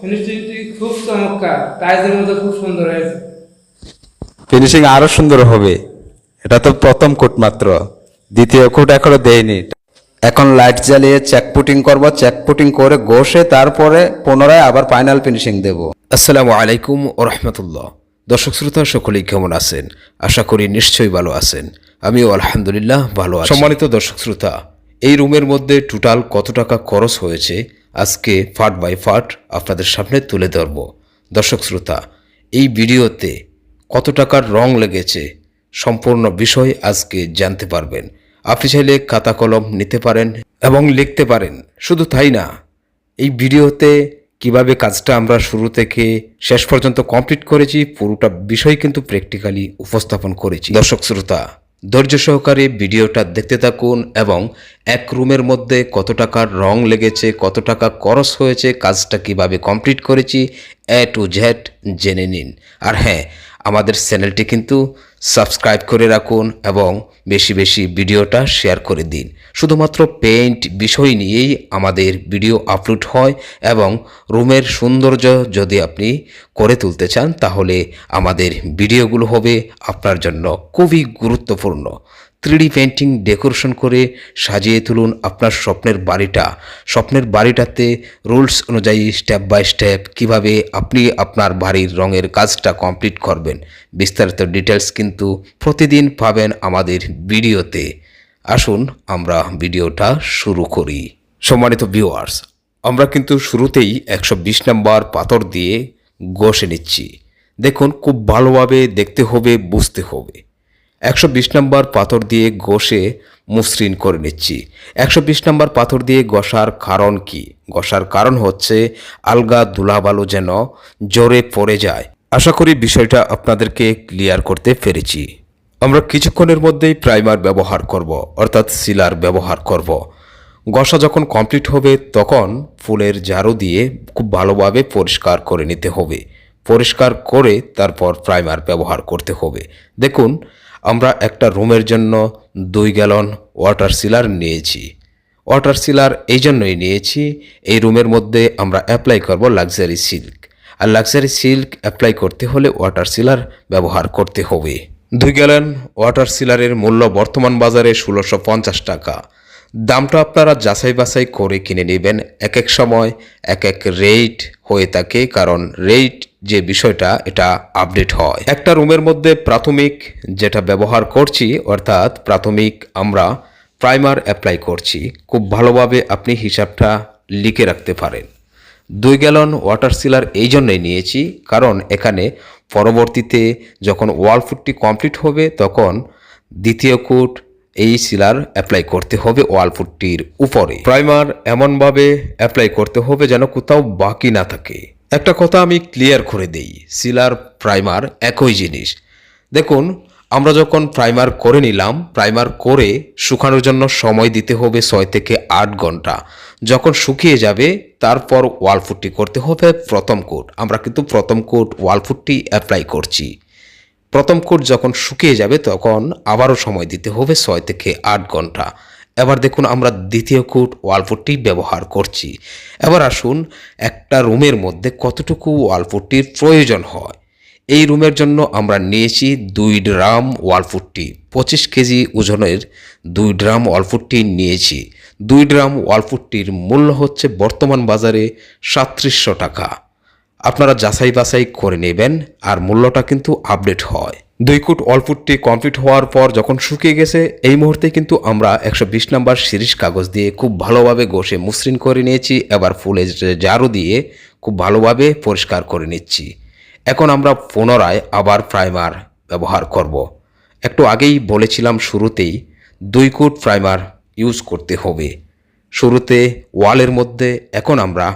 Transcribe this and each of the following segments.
ফিনিশিংটি খুব চমৎকার। টাইজের খুব সুন্দর হয়েছে। ফিনিশিং আরও সুন্দর হবে। এটা তো প্রথম কোট মাত্র। দ্বিতীয় কোট এখনও দেয়নি। এখন লাইট জ্বালিয়ে চেক পুটিং করব। চেক পুটিং করে ঘষে তারপরে পুনরায় আবার ফাইনাল ফিনিশিং দেব। আসসালামু আলাইকুম ও রহমতুল্লাহ। দর্শক শ্রোতা সকলেই কেমন আছেন? আশা করি নিশ্চয়ই ভালো আছেন। আমিও আলহামদুলিল্লাহ ভালো আছি। সম্মানিত দর্শক শ্রোতা এই রুমের মধ্যে টোটাল কত টাকা খরচ হয়েছে? আজকে ফাট বাই ফাট আপনাদের সামনে তুলে ধরব। দর্শক শ্রোতা, এই ভিডিওতে কত টাকার রং লেগেছে সম্পূর্ণ বিষয় আজকে জানতে পারবেন। আপনি চাইলে খাতা কলম নিতে পারেন এবং লিখতে পারেন। শুধু তাই না, এই ভিডিওতে কীভাবে কাজটা আমরা শুরু থেকে শেষ পর্যন্ত কমপ্লিট করেছি, পুরোটা বিষয় কিন্তু প্র্যাকটিক্যালি উপস্থাপন করেছি। দর্শক শ্রোতা ধৈর্য সহকারে ভিডিওটা দেখতে থাকুন এবং এক রুমের মধ্যে কত টাকার রং লেগেছে, কত টাকা করস হয়েছে, কাজটা কীভাবে কমপ্লিট করেছি এ টু জেড জেনে নিন। আর হ্যাঁ আমাদের চ্যানেলটি কিন্তু সাবস্ক্রাইব করে রাখুন এবং বেশি বেশি ভিডিওটা শেয়ার করে দিন। শুধুমাত্র পেইন্ট বিষয় নিয়েই আমাদের ভিডিও আপলোড হয় এবং রুমের সৌন্দর্য যদি আপনি করে তুলতে চান, তাহলে আমাদের ভিডিওগুলো হবে আপনার জন্য খুবই গুরুত্বপূর্ণ। থ্রিডি পেন্টিং ডেকোরেশন করে সাজিয়ে তুলুন আপনার স্বপ্নের বাড়িটা। স্বপ্নের বাড়িটাতে রুলস অনুযায়ী স্টেপ বাই স্টেপ কীভাবে আপনি আপনার বাড়ির রঙের কাজটা কমপ্লিট করবেন। বিস্তারিত ডিটেলস কিন্তু প্রতিদিন পাবেন আমাদের ভিডিওতে। আসুন আমরা ভিডিওটা শুরু করি। সম্মানিত ভিউয়ার্স, আমরা কিন্তু শুরুতেই একশো বিশ নম্বর পাথর দিয়ে ঘষে নিচ্ছি। দেখুন, খুব ভালোভাবে দেখতে হবে, বুঝতে হবে। একশো বিশ নম্বর পাথর দিয়ে ঘষে মসৃণ করে নিচ্ছি। একশো বিশ নম্বর পাথর দিয়ে ঘষার কারণ কি? ঘষার কারণ হচ্ছে আলগা ধুলাবালু যেন জোরে পড়ে যায়। আশা করি বিষয়টা আপনাদেরকে ক্লিয়ার করতে পেরেছি। আমরা কিছুক্ষণের মধ্যেই প্রাইমার ব্যবহার করব, অর্থাৎ সিলার ব্যবহার করব। ঘষা যখন কমপ্লিট হবে, তখন ফুলের ঝাড়ু দিয়ে খুব ভালোভাবে পরিষ্কার করে নিতে হবে। পরিষ্কার করে তারপর প্রাইমার ব্যবহার করতে হবে। দেখুন আমরা একটা রুমের জন্য দুই গ্যালন ওয়াটার সিলার নিয়েছি। ওয়াটার সিলার এই জন্যই নিয়েছি, এই রুমের মধ্যে আমরা অ্যাপ্লাই করব লাক্সারি সিল্ক। আর লাক্সারি সিল্ক অ্যাপ্লাই করতে হলে ওয়াটার সিলার ব্যবহার করতে হবে। দুই গ্যালন ওয়াটার সিলারের মূল্য বর্তমান বাজারে ষোলোশো টাকা। দামটা আপনারা যাচাই বাছাই করে কিনে নেবেন। এক এক সময় এক এক রেট হয়ে থাকে, কারণ রেট যে বিষয়টা, এটা আপডেট হয়। একটা রুমের মধ্যে প্রাথমিক যেটা ব্যবহার করছি, অর্থাৎ প্রাথমিক আমরা প্রাইমার অ্যাপ্লাই করছি, খুব ভালোভাবে আপনি হিসাবটা লিখে রাখতে পারেন। দুই গ্যালন ওয়াটার সিলার এই জন্যই নিয়েছি, কারণ এখানে পরবর্তীতে যখন ওয়াল ফুটটি কমপ্লিট হবে, তখন দ্বিতীয় কোট এই সিলার অ্যাপ্লাই করতে হবে ওয়াল ফুটটির উপরে। প্রাইমার এমনভাবে অ্যাপ্লাই করতে হবে যেন কোথাও বাকি না থাকে। একটা কথা আমি ক্লিয়ার করে দেই সিলার প্রাইমার একই জিনিস। দেখুন, আমরা যখন প্রাইমার করে নিলাম প্রাইমার করে শুকানোর জন্য সময় দিতে হবে ছয় থেকে আট ঘণ্টা। যখন শুকিয়ে যাবে, তারপর ওয়াল ফুটটি করতে হবে প্রথম কোট। আমরা কিন্তু প্রথম কোট ওয়াল ফুটটি অ্যাপ্লাই করছি। প্রথম কোট যখন শুকিয়ে যাবে তখন আবারও সময় দিতে হবে ছয় থেকে আট ঘণ্টা। এবার দেখুন আমরা দ্বিতীয় কোট ওয়ালপুট্টি ব্যবহার করছি। এবার আসুন একটা রুমের মধ্যে কতটুকু ওয়ালপুট্টির প্রয়োজন হয়। এই রুমের জন্য আমরা নিয়েছি দুই ড্রাম ওয়ালপুট্টি, পঁচিশ কেজি ওজনের দুই ড্রাম ওয়ালপুট্টি নিয়েছি। দুই ড্রাম ওয়ালপুট্টির মূল্য হচ্ছে বর্তমান বাজারে সাতত্রিশশো টাকা। আপনারা যাচাই বাছাই করে নেবেন আর মূল্যটা কিন্তু আপডেট হয়। দুই কোট অল্পুটটি কমপ্লিট হওয়ার পর যখন শুকিয়ে গেছে, এই মুহূর্তে কিন্তু আমরা একশো বিশ নাম্বার সিরিজ কাগজ দিয়ে খুব ভালোভাবে ঘষে মসৃণ করে নিয়েছি। এবার ফুলের জারু দিয়ে খুব ভালোভাবে পরিষ্কার করে নিচ্ছি। এখন আমরা পুনরায় আবার প্রাইমার ব্যবহার করব। একটু আগেই বলেছিলাম শুরুতেই, দুই কোট প্রাইমার ইউজ করতে হবে। শুরুতে ওয়ালের মধ্যে, এখন আমরা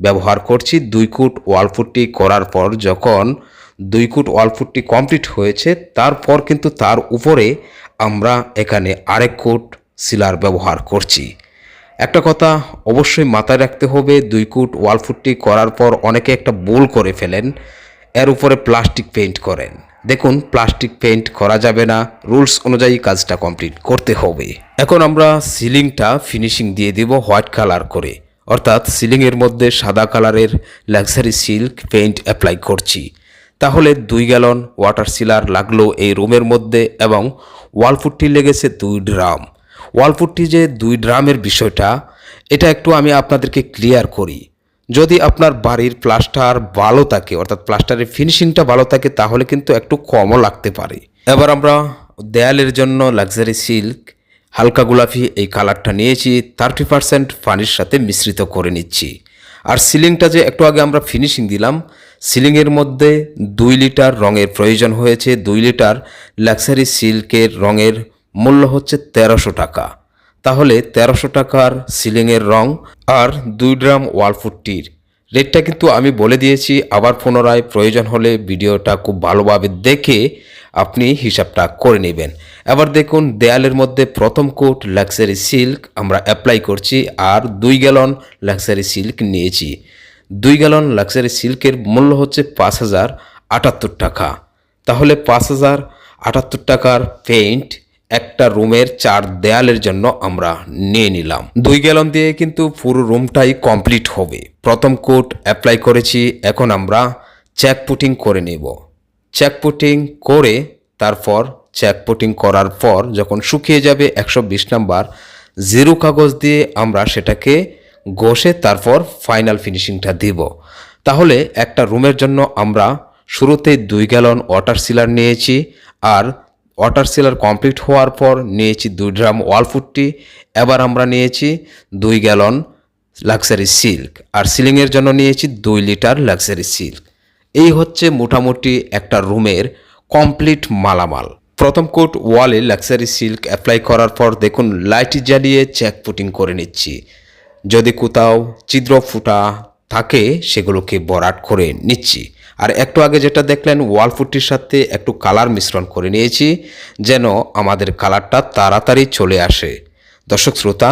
ব্যবহার করছি। দুই কুট ওয়ালফুটটি করার পর যখন দুই কুট ওয়ালফুটটি কমপ্লিট হয়েছে, তারপর কিন্তু তার উপরে আমরা এখানে আরেক কোট সিলার ব্যবহার করছি। একটা কথা অবশ্যই মাথায় রাখতে হবে, দুই কুট ওয়ালফুটটি করার পর অনেকে একটা বোল করে ফেলেন, এর উপরে প্লাস্টিক পেইন্ট করেন। দেখুন, প্লাস্টিক পেইন্ট করা যাবে না, রুলস অনুযায়ী কাজটা কমপ্লিট করতে হবে। এখন আমরা সিলিংটা ফিনিশিং দিয়ে দিব হোয়াইট কালার করে। অর্থাৎ সিলিংয়ের মধ্যে সাদা কালারের লাক্সারি সিল্ক পেইন্ট অ্যাপ্লাই করছি। তাহলে দুই গ্যালন ওয়াটার সিলার লাগল এই রুমের মধ্যে এবং ওয়ালপুট্টি লেগেছে দুই ড্রাম ওয়ালপুট্টি যে দুই ড্রামের বিষয়টা, এটা একটু আমি আপনাদেরকে ক্লিয়ার করি। যদি আপনার বাড়ির প্লাস্টার ভালো থাকে, অর্থাৎ প্লাস্টারের ফিনিশিংটা ভালো থাকে, তাহলে কিন্তু একটু কমও লাগতে পারে। এবার আমরা দেয়ালের জন্য লাক্সারি সিল্ক হালকা গোলাপি এই কালারটা নিয়েছি, থার্টি পার্সেন্ট পানির সাথে মিশ্রিত করে নিচ্ছি। আর সিলিংটা যে একটু আগে আমরা ফিনিশিং দিলাম, সিলিংয়ের মধ্যে দুই লিটার রঙের প্রয়োজন হয়েছে। দুই লিটার লাক্সারি সিল্কের রঙের মূল্য হচ্ছে তেরোশো টাকা। তাহলে তেরোশো টাকার সিলিংয়ের রং আর দুই ড্রাম ওয়ালফুটটির রেটটা কিন্তু আমি বলে দিয়েছি, আবার পুনরায় প্রয়োজন হলে ভিডিওটা খুব ভালোভাবে দেখে আপনি হিসাবটা করে নেবেন। এবার দেখুন, দেয়ালের মধ্যে প্রথম কোট লাক্সারি সিল্ক আমরা অ্যাপ্লাই করছি আর দুই গ্যালন লাক্সারি সিল্ক নিয়েছি। দুই গ্যালন লাক্সারি সিল্কের মূল্য হচ্ছে পাঁচ হাজার আটাত্তর টাকা। তাহলে পাঁচ হাজার আটাত্তর টাকার পেইন্ট একটা রুমের চার দেয়ালের জন্য আমরা নিয়ে নিলাম। দুই গ্যালন দিয়ে কিন্তু পুরো রুমটাই কমপ্লিট হবে। প্রথম কোট অ্যাপ্লাই করেছি, এখন আমরা চেক পুটিং করে নেব। চেক পুটিং করে তারপর চেক পুটিং করার পর যখন শুকিয়ে যাবে একশো বিশ নাম্বার, জিরো কাগজ দিয়ে আমরা সেটাকে ঘষে তারপর ফাইনাল ফিনিশিংটা দিব। তাহলে একটা রুমের জন্য আমরা শুরুতেই দুই গ্যালন ওয়াটার সিলার নিয়েছি আর ওয়াটার সিলার কমপ্লিট হওয়ার পর নিয়েছি দুই ড্রাম ওয়ালফুটটি এবার আমরা নিয়েছি দুই গ্যালন লাক্সারি সিল্ক আর সিলিংয়ের জন্য নিয়েছি দুই লিটার লাক্সারি সিল্ক এই হচ্ছে মোটামুটি একটা রুমের কমপ্লিট মালামাল। প্রথম কোট ওয়ালে লাক্সারি সিল্ক অ্যাপ্লাই করার পর দেখুন লাইট জ্বালিয়ে চেক পুটিং করে নিচ্ছি। যদি কোথাও ছিদ্র ফুটা থাকে সেগুলোকে বরাট করে নিচ্ছি। আর একটু আগে যেটা দেখলেন, ওয়াল ফুটির সাথে একটু কালার মিশ্রণ করে নিয়েছি, যেন আমাদের কালারটা তাড়াতাড়ি চলে আসে। দর্শক শ্রোতা,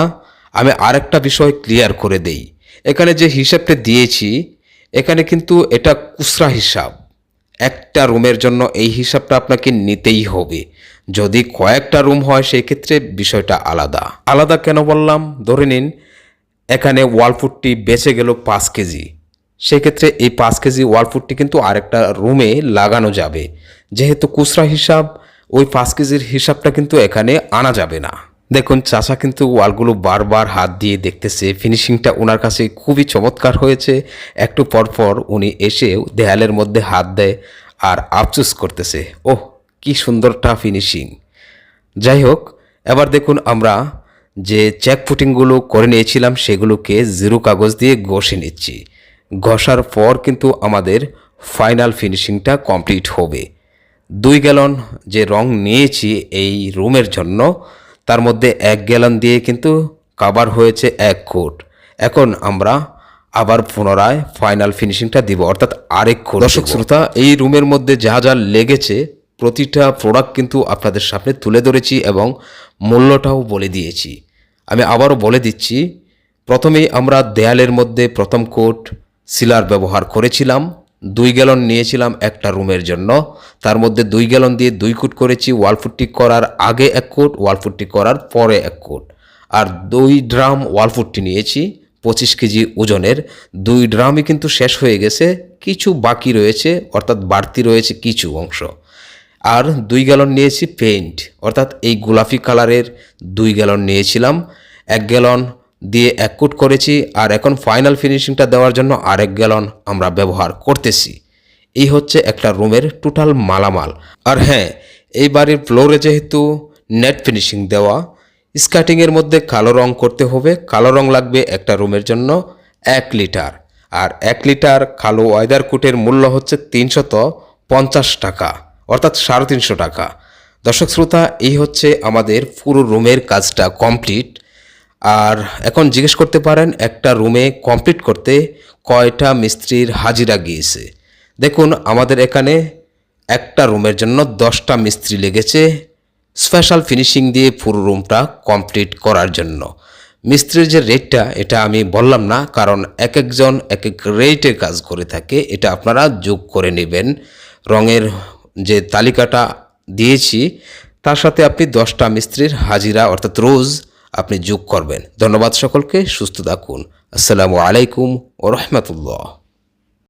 আমি আরেকটা বিষয় ক্লিয়ার করে দেই। এখানে যে হিসাবটা দিয়েছি এখানে কিন্তু এটা কুসরা হিসাব। একটা রুমের জন্য এই হিসাবটা আপনাকে নিতেই হবে। যদি কয়েকটা রুম হয় সেই ক্ষেত্রে বিষয়টা আলাদা। আলাদা কেন বললাম? ধরে নিন, এখানে ওয়ালফুটটি বেঁচে গেল পাঁচ কেজি। সেক্ষেত্রে এই পাঁচ কেজি ওয়ালফুটটি কিন্তু আরেকটা রুমে লাগানো যাবে। যেহেতু খুচরা হিসাব, ওই পাঁচ কেজির হিসাবটা কিন্তু এখানে আনা যাবে না। দেখুন, চাচা কিন্তু ওয়ালগুলো বারবার হাত দিয়ে দেখতেছে। ফিনিশিংটা ওনার কাছে খুবই চমৎকার হয়েছে। একটু পরপর উনি এসেও দেয়ালের মধ্যে হাত দেয় আর আফসোস করতেছে, ওহ, কি সুন্দরটা ফিনিশিং। যাই হোক, এবার দেখুন আমরা যে চেক ফুটিংগুলো করে নিয়েছিলাম সেগুলোকে জিরো কাগজ দিয়ে ঘষে নিচ্ছি। ঘষার পর কিন্তু আমাদের ফাইনাল ফিনিশিংটা কমপ্লিট হবে। দুই গ্যালন যে রং নিয়েছি এই রুমের জন্য তার মধ্যে এক গ্যালন দিয়ে কিন্তু কাবার হয়েছে এক কোট। এখন আমরা আবার পুনরায় ফাইনাল ফিনিশিংটা দিব অর্থাৎ আরেক কোট দর্শক শ্রোতা এই রুমের মধ্যে যা যা লেগেছে প্রতিটা প্রোডাক্ট কিন্তু আপনাদের সামনে তুলে ধরেছি এবং মূল্যটাও বলে দিয়েছি। আমি আবারও বলে দিচ্ছি প্রথমেই আমরা দেয়ালের মধ্যে প্রথম কোট সিলার ব্যবহার করেছিলাম। দুই গ্যালন নিয়েছিলাম একটা রুমের জন্য। তার মধ্যে দুই গ্যালন দিয়ে দুই কোট করেছি, ওয়াল ওয়ালফুটটি করার আগে এক কোট ওয়ালফুটটি করার পরে এক কোট। আর দুই ড্রাম ওয়াল ওয়ালফুটটি নিয়েছি, পঁচিশ কেজি ওজনের। দুই ড্রামই কিন্তু শেষ হয়ে গেছে, কিছু বাকি রয়েছে, অর্থাৎ বাড়তি রয়েছে কিছু অংশ। আর দুই গ্যালন নিয়েছি পেইন্ট, অর্থাৎ এই গোলাপি কালারের দুই গ্যালন নিয়েছিলাম। এক গ্যালন দিয়ে এক কুট করেছি আর এখন ফাইনাল ফিনিশিংটা দেওয়ার জন্য আরেক গ্যালন আমরা ব্যবহার করতেছি। এই হচ্ছে একটা রুমের টোটাল মালামাল। আর হ্যাঁ এই বাড়ির ফ্লোরে যেহেতু নেট ফিনিশিং দেওয়া স্কার্টিংয়ের মধ্যে কালো রং করতে হবে। কালো রং লাগবে একটা রুমের জন্য এক লিটার আর এক লিটার কালো ওয়েদার কোটের মূল্য হচ্ছে তিনশত পঞ্চাশ টাকা, অর্থাৎ সাড়ে তিনশো টাকা। দর্শক শ্রোতা, এই হচ্ছে আমাদের পুরো রুমের কাজটা কমপ্লিট আর এখন জিজ্ঞেস করতে পারেন একটা রুমে কমপ্লিট করতে কয়টা মিস্ত্রির হাজিরা গিয়েছে। দেখুন, আমাদের এখানে একটা রুমের জন্য দশটা মিস্ত্রি লেগেছে স্পেশাল ফিনিশিং দিয়ে পুরো রুমটা কমপ্লিট করার জন্য। মিস্ত্রির যে রেটটা এটা আমি বললাম না, কারণ এক একজন, এক এক রেটে কাজ করে থাকে, এটা আপনারা যোগ করে নেবেন। রঙের যে তালিকাটা দিয়েছি, তার সাথে আপনি দশটা মিস্ত্রির হাজিরা, অর্থাৎ রোজ আপনি যোগ করবেন। ধন্যবাদ সকলকে সুস্থ থাকুন। আসসালামু আলাইকুম ও রহমতুল্লাহ।